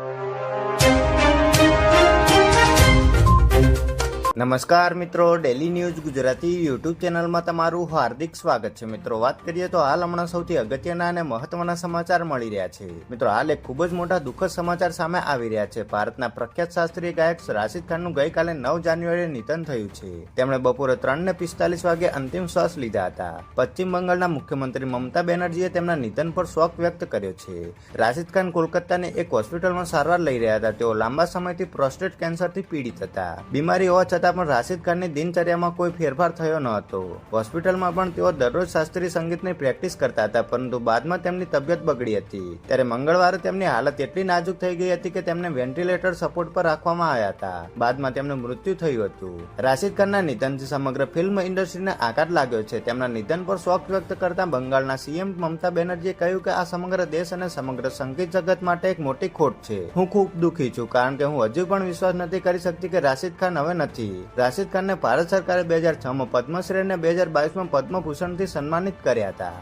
you. નમસ્કાર મિત્રો daily news Gujarati YouTube ચેનલમાં તમારું હાર્દિક સ્વાગત છે. મિત્રો, વાત કરીએ તો હાલ હમણાં સૌથી અગત્યના અને મહત્વના સમાચાર મળી રહ્યા છે. મિત્રો, હાલ એક ખૂબ જ મોટા દુઃખદ સમાચાર સામે આવી રહ્યા છે. ભારતના પ્રખ્યાત શાસ્ત્રીય ગાયક રાશિદ ખાનનું ગઈકાલે નવ જાન્યુઆરીએ નિધન થયું છે. તેમણે બપોરે ત્રણ ને પિસ્તાલીસ વાગે અંતિમ શ્વાસ લીધા હતા. પશ્ચિમ બંગાળના મુખ્યમંત્રી મમતા બેનર્જીએ તેમના નિધન પર શોક વ્યક્ત કર્યો છે. રાશિદ ખાન કોલકાતાની એક હોસ્પિટલમાં સારવાર લઈ રહ્યા હતા. તેઓ લાંબા સમયથી પ્રોસ્ટેટ કેન્સરથી પીડિત હતા. બીમારી હોવા છતાં પણ રાશિદ ખાનની દિનચર્યામાં કોઈ ફેરફાર થયો ન હતો. હોસ્પિટલમાં પણ તેઓ દરરોજ શાસ્ત્રીય સંગીતની પ્રેક્ટિસ કરતા હતા, પરંતુ બાદમાં તેમની તબિયત બગડી હતી. ત્યારે મંગળવારે તેમની હાલત એટલી નાજુક થઈ ગઈ હતી કે તેમને વેન્ટિલેટર સપોર્ટ પર રાખવામાં આવ્યા હતા. બાદમાં તેમનું મૃત્યુ થયું હતું. રાશિદ ખાનના નિધનથી સમગ્ર ફિલ્મ ઇન્ડસ્ટ્રીને આઘાત લાગ્યો છે. તેમના નિધન પર શોક વ્યક્ત કરતા બંગાળના સીએમ મમતા બેનર્જીએ કહ્યું કે આ સમગ્ર દેશ અને સમગ્ર સંગીત જગત માટે એક મોટી ખોટ છે. હું ખૂબ દુઃખી છું, કારણ કે હું હજુ પણ વિશ્વાસ નથી કરી શકતી કે રાશિદ ખાન હવે નથી. રાશિદ ખાનને ભારત સરકારે બે હજાર છ માં પદ્મશ્રી અને બે હજાર બાવીસમાં પદ્મભૂષણથી સન્માનિત કર્યા હતા.